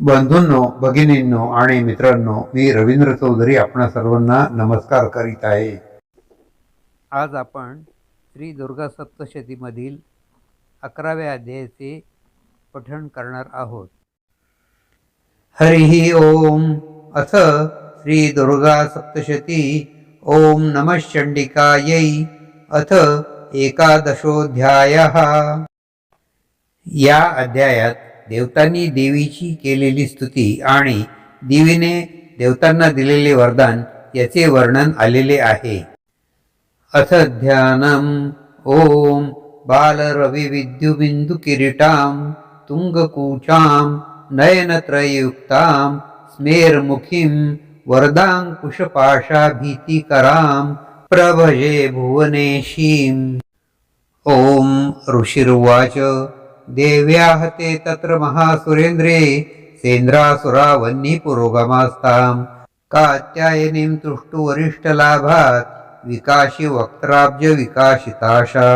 बंधूंनो भगिनींनो आणि मित्रांनो मी रवींद्र चौधरी आपणा सर्वांना नमस्कार करीत आहे. आज आपण श्री दुर्गा सप्तशतीमधील अकराव्या अध्यायाचे पठण करणार आहोत. हरिः ओम. अथ श्री दुर्गा सप्तशती. ओम नमः चंडिकायै अथ एकादशोऽध्यायः. या अध्यायात देवतांनी देवीची केलेली स्तुती आणि देवीने देवतांना दिलेले वरदान याचे वर्णन आलेले आहे. अथ ध्यानम् ॐ बालरविविद्युबिन्दुकिरीटां तुङ्गकूचां नयनत्रयुक्तां स्मेरमुखीं वरदाङ्कुशपाशाभीतिकरां प्रभजे भुवनेशीम्। ॐ ऋषिर्वाच। देव्याः ते तत्र महासुरेन्द्रे सेन्द्रासुरावह्निपुरोगमास्तां कात्यायनीं तुष्टुवरिष्ठलाभात् विकाशी वक्त्राब्जविकाशिताशा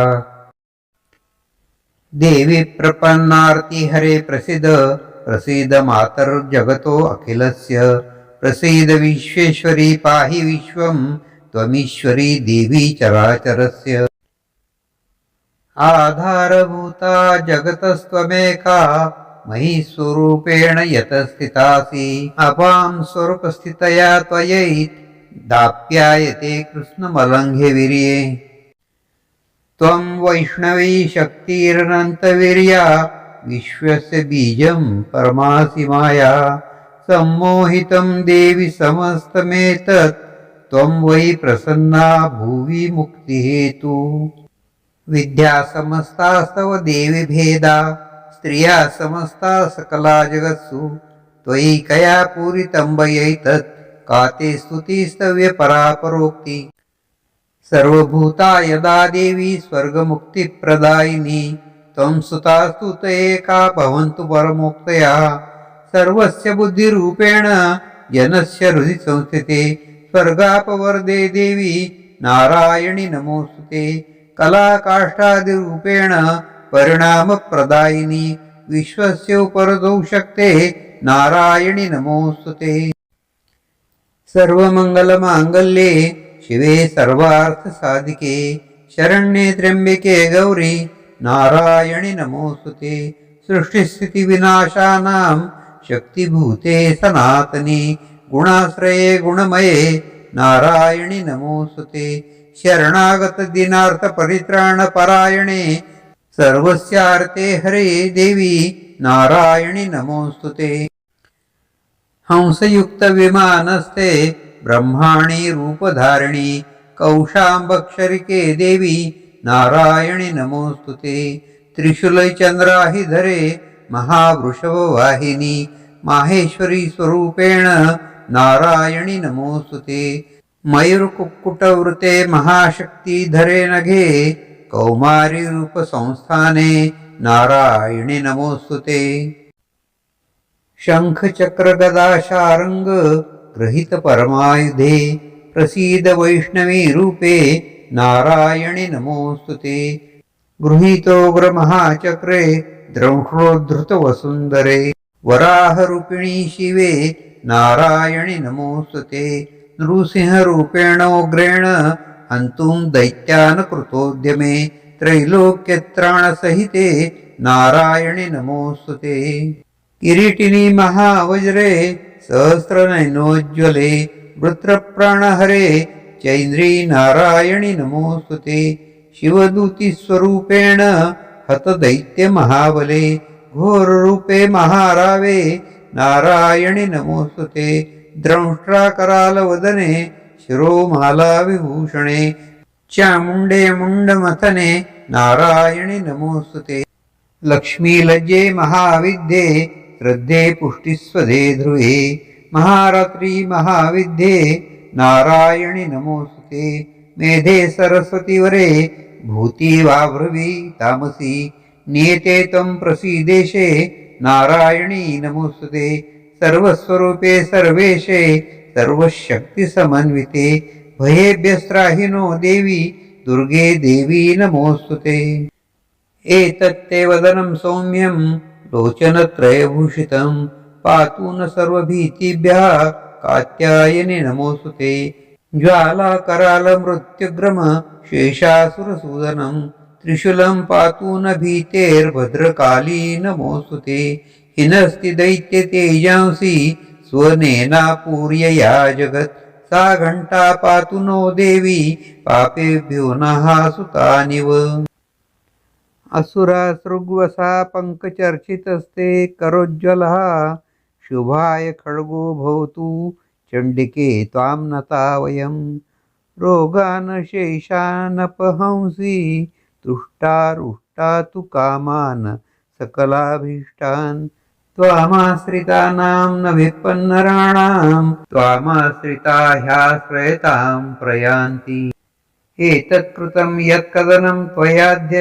देवी प्रपन्नार्ति हरे प्रसीद मातर्जगतो अखिलस्य। प्रसीद विश्वेश्वरी पाहि विश्वं त्वमीश्वरी देवी चराचरस्य आधारभूता जगतस्त्वमेका मयि स्वरूपेण यतस्थितासि। अपां स्वरूपस्थितया त्वयैत् दाप्यायते कृष्णमलङ्घ्य वीर्ये त्वं वैष्णवी शक्तिरनन्तवीर्या विश्वस्य बीजं परमासि माया। सम्मोहितं देवि समस्तमेतत् त्वं वै प्रसन्ना भुवि मुक्तिहेतु विद्या समस्तास्तव देवी भेदा स्त्रिया समस्ता सकला जगत्सु। त्वयि कया पूरितम्बयैतत् का ते स्तुतिस्तव्य परापरोक्ति। सर्वभूता यदा देवी स्वर्गमुक्तिप्रदायिनी त्वं सुतास्तु ते का भवन्तु परमोक्तया। सर्वस्य बुद्धिरूपेण जनस्य हृदि संस्थिते स्वर्गापवर्दे देवी नारायणि नमोस्तुते कलाकाष्ठादिरूपेण परिणामप्रदायिनी विश्वस्य उपरदौ शक्ते नारायणि नमोऽस्तुते सर्वमङ्गलमाङ्गल्ये शिवे सर्वार्थसाधिके शरण्ये त्र्यम्बिके गौरी नारायणि नमोऽस्तुते सृष्टिस्थितिविनाशानां शक्तिभूते सनातनी गुणाश्रये गुणमये नारायणि नमोऽस्तुते शरणागतदिनार्थपरित्राणपरायणे सर्वस्यार्थे हरे देवी नारायणि नमोऽस्तुते हंसयुक्तविमानस्ते ब्रह्माणि रूपधारिणि कौशाम्बक्षरिके देवी नारायणि नमोऽस्तुते त्रिशूलचन्द्राहिधरे महावृषभवाहिनी माहेश्वरी स्वरूपेण नारायणि नमोऽस्तुते मयूरकुक्कुटवृते महाशक्तिधरे नघे कौमारी रूपसंस्थाने नारायणि नमोऽस्तुते शङ्खचक्रगदाशारङ्ग गृहीत परमायुधे प्रसीद वैष्णवी रूपे नारायणि नमोऽस्तुते गृहीतोग्रमहाचक्रे द्रंष्णोद्धृतवसुन्दरे वराहरूपिणी शिवे नारायणि नमोऽस्तुते नृसिंहरूपेणोग्रेण हन्तुं दैत्यान् कृतोद्यमे त्रैलोक्यत्राणसहिते नारायणि नमोऽस्तुते किरीटिनी महावज्रे सहस्रनयनोज्ज्वले वृत्रप्राणहरे चैन्द्री नारायणि नमोऽस्तुते शिवदूतिस्वरूपेण हतदैत्यमहाबले घोररूपे महारावे नारायणि नमोऽस्तुते द्रंष्ट्राकरालवदने शिरोमालाविभूषणे चामुण्डे मुण्डमथने नारायणि नमोऽस्तुते। लक्ष्मीलज्जे महाविद्ये श्रद्धे पुष्टिस्वदे ध्रुवे। महारात्री महाविद्ये नारायणि नमोऽस्तुते। मेधे सरस्वतीवरे भूतिवाभ्रवी तामसी। नियते त्वं प्रसीदेशे नारायणी सर्व सर्वस्वरूपे सर्वेशे सर्वशक्तिसमन्विते भयेभ्यस्त्राहिनो देवी दुर्गे देवी नमोस्तुते एतत्ते वदनं सौम्यं लोचनत्रयभूषितं पातु न सर्वभीतिभ्यः कात्यायने नमोस्तुते ज्वालाकरालमृत्युग्रम शेषासुरसूदनं त्रिशूलं पातु न भीतेर्भद्रकाली नमोस्तुते हिनस्ति दैत्य तेजांसि स्वनेनापूर्यया जगत्। सा घण्टा पातु नो देवी पापेभ्यो नः सुतानिव असुरा सृग्वसा पङ्कचर्चितस्ते करोज्ज्वलः शुभाय खड्गो भवतु चण्डिके त्वां नता वयं रोगान् शेषानपहंसि तुष्टारुष्टा तु कामान् सकलाभीष्टान्। त्वामाश्रितानां न विपन्नराणां त्वामाश्रिता ह्याश्रयतां प्रयान्ति। एतत्कृतं यत्कदनं त्वयाद्य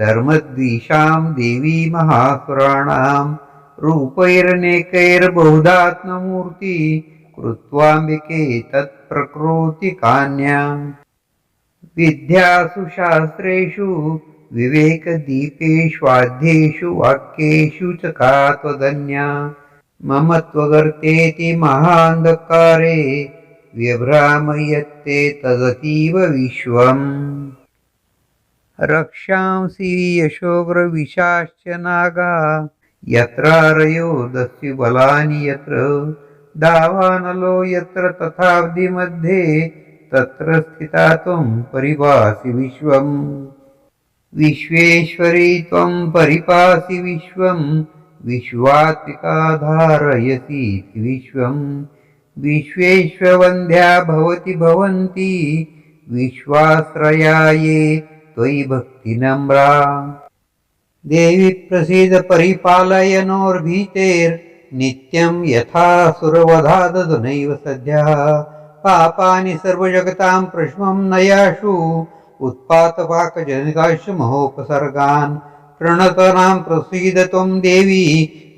धर्मद्विषां देवी महासुराणां रूपैरनेकैर्बहुधात्ममूर्ति कृत्वाम्बिके तत्प्रकृतिकान्याम् विद्यासु शास्त्रेषु विवेकदीपेष्वाद्येषु वाक्येषु च का त्वदन्या? मम त्वगर्तेति महान्धकारे व्यभ्रामयत्ते तदतीव विश्वम्। रक्षांसि यशोग्रविशाश्च नागा यत्रारयो दस्यु बलानि यत्र? दावानलो यत्र तथाब्धिमध्ये तत्र स्थिता त्वं परिभासि विश्वम्। विश्वेश्वरी त्वं परिपासि विश्वं विश्वात्मिका धारयसीति विश्वम् विश्वेश्ववन्ध्या भवति भवन्ति विश्वाश्रया ये त्वयि भक्तिनम्रा। देवि प्रसीद परिपालयनोर्भीतेर्नित्यं यथा सुरवधादधुनैव सद्यः पापानि सर्वजगतां प्रश्मं नयाशु उत्पातपाकजनिकाश्च महोपसर्गान् प्रणतनां प्रसीद त्वं देवी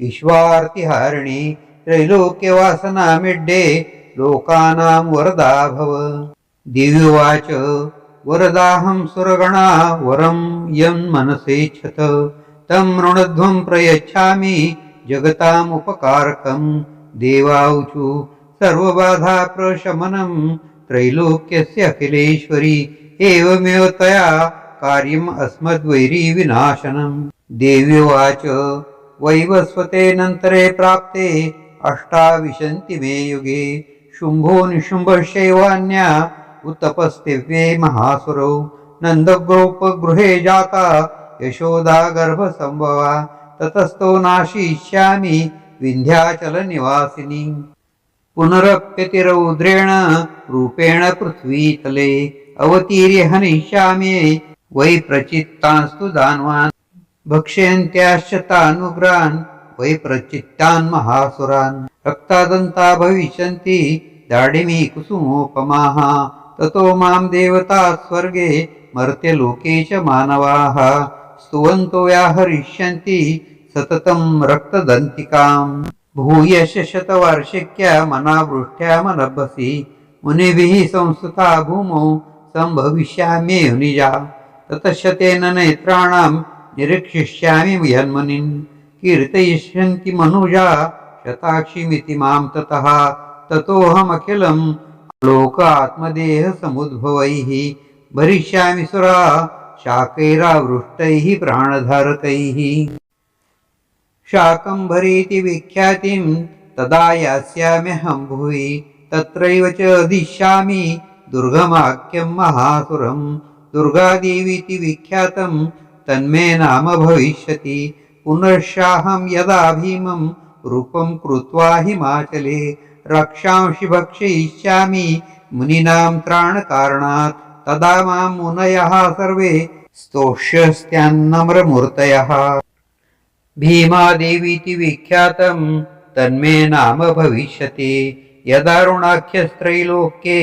विश्वार्तिहारिणी त्रैलोक्यवासनामिड्डे लोकानां वरदा भव। दिव्युवाच वरदाहं सुरगणा वरं यन्मनसेच्छत तं ऋणध्वं प्रयच्छामि जगतामुपकारकं देवाऊचु सर्वबाधा प्रशमनं त्रैलोक्यस्य अखिलेश्वरी एवमेव तया कार्यम् अस्मद्वैरी विनाशनम। देवीवाच वैवस्वते नंतरे प्राप्ते अष्टाविशन्ति मे युगे। शुम्भो निशुम्भशैवान्या उत्तपस्तिव्ये महासुरौ। नन्दगोपगृहे जाता यशोदा गर्भसम्भवा। ततस्तो नाशिष्यामि विन्ध्याचलनिवासिनी। पुनरप्यतिरौद्रेण रूपेण पृथ्वीतले अवतीर्य हनिष्यामे वै प्रचित्तांस्तु दानवान् भक्ष्यन्त्याश्चतानुग्रान् वै प्रचित्तान् महासुरान्। रक्तादन्ता भविष्यन्ति दाडिमी कुसुमोपमाः। ततो मां देवता स्वर्गे मर्त्य लोके च मानवाः। स्तुवन्तो व्याहरिष्यन्ति सततं रक्तदन्तिकाम्। भूयश शतवार्षिक्या मनावृष्ट्या मनभसि। मुनिभिः संस्तुता भूमौ सम्भविष्याम्येव निजा ततश्यतेन नेत्राणां निरीक्षिष्यामि यन्मुनिन् कीर्तयिष्यन्ति मनुजा शताक्षिमिति मां ततः। ततोऽहमखिलं लोकात्मदेहसमुद्भवैः। भरिष्यामि सुरा शाकैरावृष्टैः प्राणधारकैः शाकम्भरीति विख्यातिं तदा यास्याम्यहं भुवि। तत्रैव च अधिष्यामि दुर्गमाख्यं महासुरं दुर्गादेवीति विख्यातं तन्मे नाम भविष्यति। पुनर्षाहं यदा भीमं रूपं कृत्वा हिमाचले रक्षांसि त्राणकारणात् तदा मां मुनयः सर्वे स्तोष्यस्त्यान्नम्रमूर्तयः। भीमादेवीति विख्यातं तन्मे नाम भविष्यति। यदारुणाख्यस्त्रैलोक्ये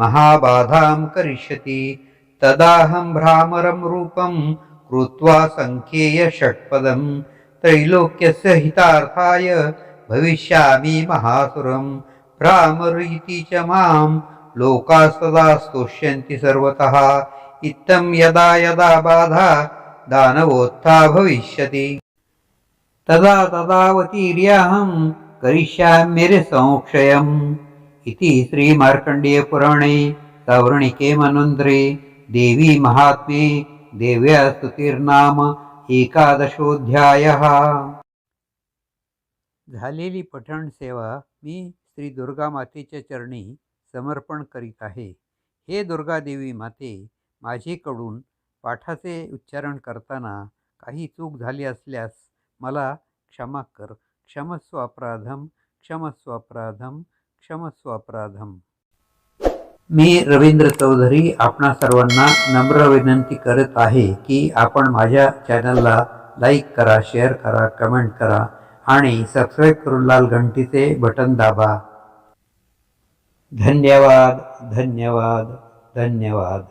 महाबाधां करिष्यति। तदाहं भ्रामरं रूपं कृत्वा सङ्ख्येय षट्पदं त्रैलोक्यस्य हितार्थाय भविष्यामि महासुरं। भ्रामर इति च मां लोकास्तदा स्तुष्यन्ति सर्वतः। इत्थं यदा यदा बाधा दानवोत्था भविष्यति। तदा तदावतीर्याहं करिष्याम्यरे संक्षयम् इति श्रीमार्कण्डेयपुराणे सवर्णिके मनुन्द्रे। देवी महात्म्ये देव्या स्तुतिर्नाम एकादशोऽध्यायः। झालेली पठण सेवा मी श्री दुर्गा मातेच्या चरणी समर्पण करीत आहे. हे दुर्गा देवी माते माझेकडून पाठाचे उच्चारण करताना काही चूक झाली असल्यास मला क्षमा कर. क्षमस्व अपराधम क्षमस्व अपराधम क्षमस्व अपराधम मी रवींद्र चौधरी आपणा सर्वांना नम्र विनंती करत आहे की आपण माझ्या चॅनलला लाईक करा शेअर करा कमेंट करा आणि सबस्क्राईब करून लाल घंटीचे बटन दाबा. धन्यवाद धन्यवाद धन्यवाद.